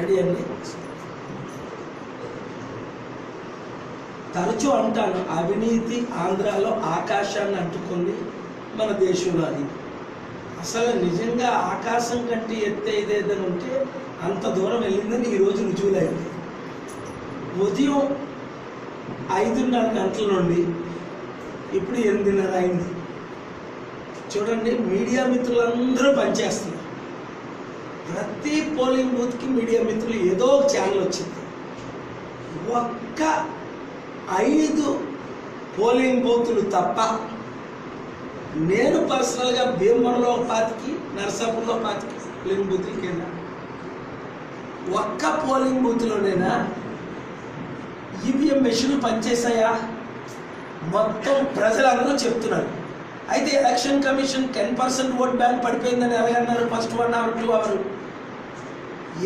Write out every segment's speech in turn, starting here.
Ready అండి తరచూ అంటాను అవినీతి ఆంధ్రాలో ఆకాశాన్ని అంటుకుంది మన దేశంలో అది. అసలు నిజంగా ఆకాశం కంటే ఎత్తే ఇదేదని ఉంటే అంత దూరం వెళ్ళిందని ఈరోజు రుజువులైంది. ఉదయం ఐదున్నర గంటల నుండి ఇప్పుడు ఎనిమిదిన్నర అయింది. చూడండి మీడియా మిత్రులందరూ పనిచేస్తున్నారు. ప్రతి పోలింగ్ బూత్కి మీడియా మిత్రులు ఏదో ఒక ఛానల్ వచ్చింది. ఒక్క ఐదు పోలింగ్ బూతులు తప్ప నేను పర్సనల్గా భీమవరంలో ఒక పాతికి నర్సాపూర్లో పాతికి పోలింగ్ బూత్లకి వెళ్ళాను ఒక్క పోలింగ్ బూత్లోనైనా ఈవీఎం మెషిన్లు పనిచేశాయా? మొత్తం ప్రజలందరూ చెప్తున్నారు. అయితే election commission ten percent vote bank పడిపోయిందని ఎలాగన్నారు first one hour two hour.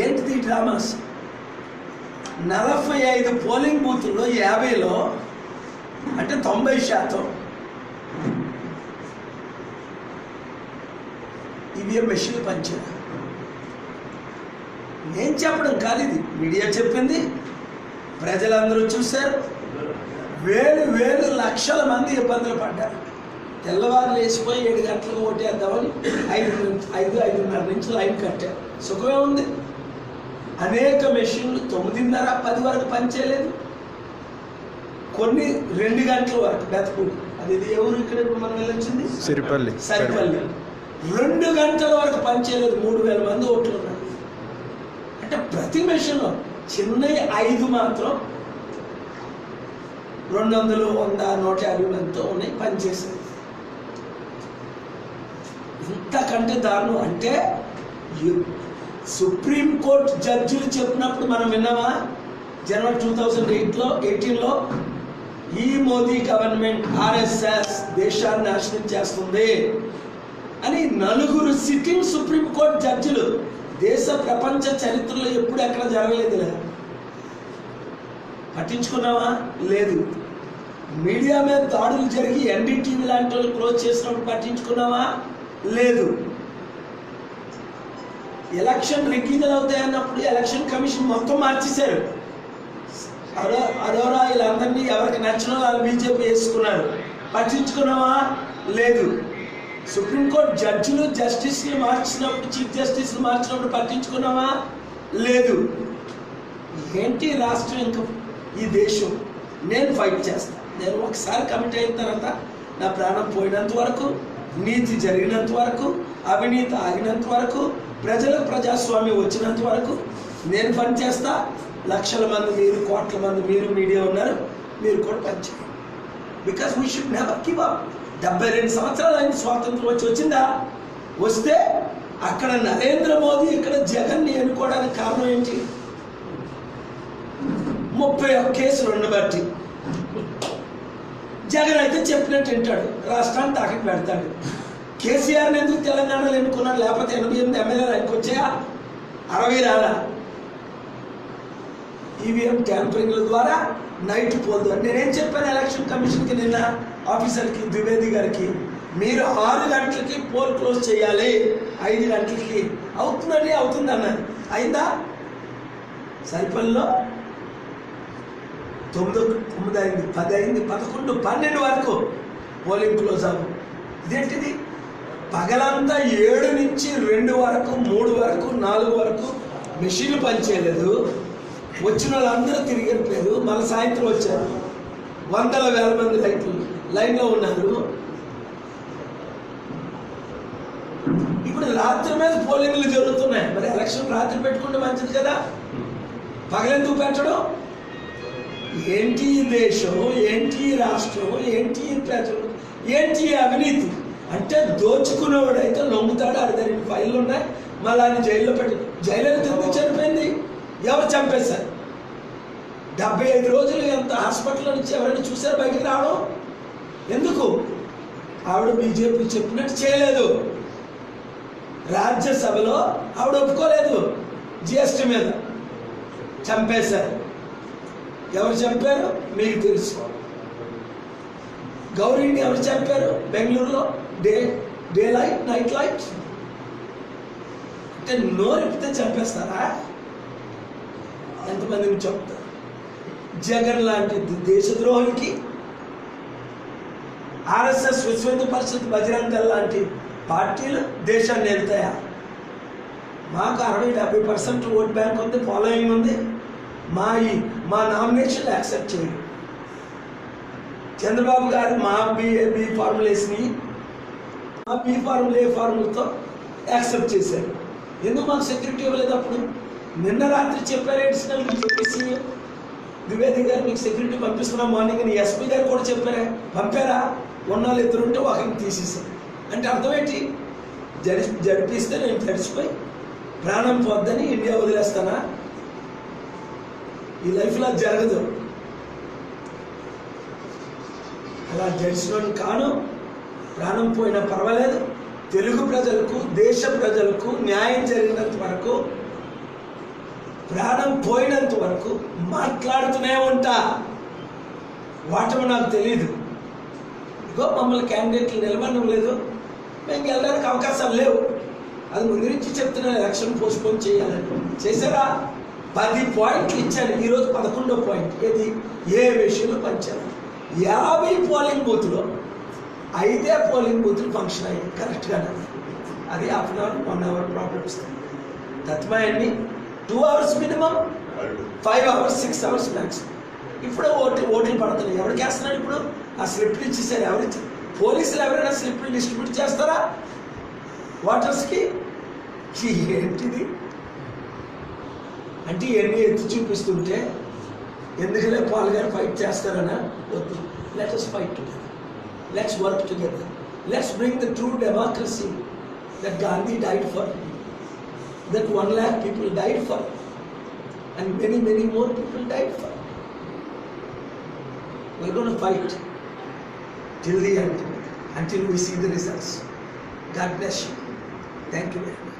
ఏంటిది డ్రామాస్? నలభై ఐదు పోలింగ్ బూతుల్లో యాభైలో అంటే తొంభై శాతం. ఈవీఎం మెషిన్లు పనిచేయాలి నేను చెప్పడం కాదు ఇది. మీడియా చెప్పింది. ప్రజలందరూ చూశారు. వేలు వేలు లక్షల మంది ఇబ్బందులు పడ్డారు. తెల్లవారు లేచిపోయి ఏడు గంటలకు ఓటేద్దామని ఐదు ఐదు ఐదున్నర నుంచి లైన్ కట్టారు సుఖమే ఉంది. అనేక మెషిన్లు తొమ్మిదిన్నర పది వరకు పనిచేయలేదు కొన్ని రెండు గంటల వరకు బెతకూడి అది ఇది ఎవరు ఇక్కడ ఇప్పుడు మనం వెళ్ళొచ్చింది? సిరిపల్లి. సరిపల్లి. రెండు గంటల వరకు పనిచేయలేదు మూడు వేల మంది ఓట్లు ఉన్నారు. అంటే ప్రతి మెషిన్ చిన్న ఐదు మాత్రం రెండు వందలు వంద నూట యాభై మందితో ఉన్నాయి పనిచేసేది ఇంతకంటే దారుణం అంటే సుప్రీం సుప్రీంకోర్టు జడ్జిలు చెప్పినప్పుడు మనం విన్నామా? జనవరి టూ థౌజండ్ ఎయిట్లో ఎయిటీన్లో ఈ మోదీ గవర్నమెంట్ ఆర్ఎస్ఎస్ దేశాన్ని నాశనం చేస్తుంది అని నలుగురు సిట్టింగ్ సుప్రీంకోర్టు జడ్జిలు దేశ ప్రపంచ చరిత్రలో ఎప్పుడు ఎక్కడ జరగలేదు పట్టించుకున్నావా? లేదు. మీడియా మీద దాడులు జరిగి ఎన్డీటీవీ లాంటి వాళ్ళు క్లోజ్ చేసినప్పుడు పట్టించుకున్నావా? లేదు. ఎలక్షన్ రిగ్గింగ్లు అవుతాయన్నప్పుడు ఎలక్షన్ కమిషన్ మొత్తం మార్చేశారు. అరో అరోరా వీళ్ళందరినీ ఎవరికి నచ్చిన వాళ్ళు బీజేపీ వేసుకున్నారు. పట్టించుకున్నావా? లేదు. సుప్రీంకోర్టు జడ్జిలు జస్టిస్లు మార్చినప్పుడు చీఫ్ జస్టిస్లు మార్చినప్పుడు పట్టించుకున్నావా? లేదు. ఏంటి రాష్ట్రం ఇంకా ఈ దేశం? నేను ఫైట్ చేస్తాను నేను ఒకసారి కమిట్ అయిన తర్వాత నా ప్రాణం పోయినంత వరకు నీతి జరిగినంత వరకు అవినీతి ఆగినంత వరకు ప్రజలకు ప్రజాస్వామ్యం వచ్చినంత వరకు నేను పనిచేస్తా. లక్షల మంది మీరు కోట్ల మంది మీరు మీడియా ఉన్నారు. మీరు కూడా పనిచేయండి. Because we should never give up డెబ్బై రెండు సంవత్సరాలు అయిన స్వాతంత్రం వచ్చి వచ్చిందా? వస్తే అక్కడ నరేంద్ర మోదీ ఇక్కడ జగన్ని ఎన్నుకోవడానికి కారణం ఏంటి? ముప్పై ఒక్క కేసులు ఉండబట్టి. జగన్ అయితే చెప్పినట్టు వింటాడు. రాష్ట్రాన్ని తాకట్టు పెడతాడు. కేసీఆర్ని ఎందుకు తెలంగాణలో ఎన్నుకున్నాడు? లేకపోతే ఎనభై ఎనిమిది ఎమ్మెల్యేలు ఆయనకు వచ్చాయా? అరవై రాలా? ఈవీఎం ట్యాంపరింగ్ల ద్వారా నైట్ పోదు అని నేనేం చెప్పాను ఎలక్షన్ కమిషన్కి నిన్న? ఆఫీసర్కి ద్వివేది గారికి. మీరు ఆరు గంటలకి పోల్ క్లోజ్ చేయాలి. ఐదు గంటలకి. అవుతుందండి అవుతుంది అన్నారు అయిందా? సరిపల్లిలో తొమ్మిది తొమ్మిది అయింది పది అయింది పదకొండు పన్నెండు వరకు పోలింగ్ క్లోజ్ అవ్వు. ఇదేంటిది? పగలంతా ఏడు నుంచి రెండు వరకు మూడు వరకు నాలుగు వరకు మెషిన్లు పనిచేయలేదు. వచ్చిన వాళ్ళందరూ తిరిగి వెళ్ళిపోయారు మళ్ళీ సాయంత్రం వచ్చారు. వందల వేల మంది రైతులు లైన్లో ఉన్నారు. ఇప్పుడు రాత్రి మీద పోలింగ్లు జరుగుతున్నాయి. మరి ఎలక్షన్ రాత్రి పెట్టుకుంటే మంచిది కదా? పగలెందుకు పెట్టడం? ఏంటి దేశం ఏంటి రాష్ట్రం ఏంటి ప్రజలు? ఏంటి అవినీతి? అంటే దోచుకునేవాడైతే లొంగుతాడు ఆడి దగ్గర ఫైళ్ళు ఉన్నాయి మళ్ళీ ఆయన జైల్లో పెట్టి జైలు ఎందుకు చనిపోయింది? ఎవరు చంపేశారు? డెబ్బై ఐదు రోజులు ఎంత హాస్పిటల్ నుంచి ఎవరైనా చూసారు బయటికి రావడం? ఎందుకు? ఆవిడ బీజేపీ చెప్పినట్టు చేయలేదు. రాజ్యసభలో ఆవిడ ఒప్పుకోలేదు. జిఎస్టీ మీద చంపేశారు. ఎవరు చంపారు మీకు తెలుసు. గౌరీని ఎవరు చంపారు? బెంగళూరులో? Day day light night light అంటే నోరెప్పితే చంపేస్తారా? ఎంతమంది చెప్తారు? జగన్ లాంటి దేశద్రోహులకి ఆర్ఎస్ఎస్ విశ్వ హిందూ పరిషత్ బజరంగ లాంటి పార్టీలు దేశాన్ని వెళ్తాయా మాకు అరవై డెబ్బై పర్సెంట్ ఓట్ బ్యాంక్ ఉంది ఫాలోయింగ్ ఉంది. మా ఈ మా నామినేషన్లు యాక్సెప్ట్ చేయరు చంద్రబాబు గారు మా బి బి ఫార్ములేస్ని మా బి ఫార్ములే ఏ ఫార్ములతో యాక్సెప్ట్ చేశారు. ఎందుకు మాకు సెక్యూరిటీ ఇవ్వలేదు అప్పుడు? నిన్న రాత్రి చెప్పారు అడిషనల్ చెప్పేసి ద్వివేది గారు మీకు సెక్యూరిటీ పంపిస్తున్నాం మార్నింగ్ అని ఎస్పీ గారు కూడా చెప్పారా. పంపారా? ఉన్న వాళ్ళు ఇద్దరు ఉంటే ఒకరిని తీసేసారు అంటే అర్థమేంటి జడి జడిపిస్తే నేను జడిచిపోయి ప్రాణం పోద్దని ఇండియా వదిలేస్తానా? ఈ లైఫ్లో అది జరగదు. అలా జడిచినోడు కాను ప్రాణం పోయినా పర్వాలేదు. తెలుగు ప్రజలకు దేశ ప్రజలకు న్యాయం జరిగినంత వరకు ప్రాణం పోయినంత వరకు మాట్లాడుతూనే ఉంటా. వాటము నాకు తెలియదు ఇగో మమ్మల్ని క్యాండిడేట్లు నిలబడడం లేదు మేము వెళ్ళడానికి అవకాశాలు లేవు. అది ముందు నుంచి చెప్తున్నాను ఎలక్షన్ పోస్ట్పోన్ చేయాలని. చేశారా? పది పాయింట్లు ఇచ్చాను. ఈరోజు పదకొండో పాయింట్. ఏది? ఏ విషయంలో పంచాను యాభై పోలింగ్ బూత్లో ఐదే పోలింగ్ బూత్లు ఫంక్షన్ అయ్యాయి. కరెక్ట్గానే అది half an hour one hour problems తత్మాయన్ని two hours minimum five hours six hours max. ఇప్పుడు ఓట్లు ఓట్లు పడుతున్నాయి ఎవరికి వేస్తున్నాడు ఇప్పుడు? ఆ స్లిప్లు ఇచ్చేసారు. ఎవరు పోలీసులు ఎవరైనా స్లిప్లు డిస్ట్రిబ్యూట్ చేస్తారా? ఓటర్స్కి ఏంటిది? అంటే ఇవన్నీ ఎత్తి చూపిస్తుంటే ఎందుకనే పాల్ గారు ఫైట్ చేస్తారనా వద్దు let's fight together let's work together let's bring the true democracy that Gandhi died for that one lakh people died for and many many more people died for we're going to fight till the end until we see the results. God bless you. Thank you.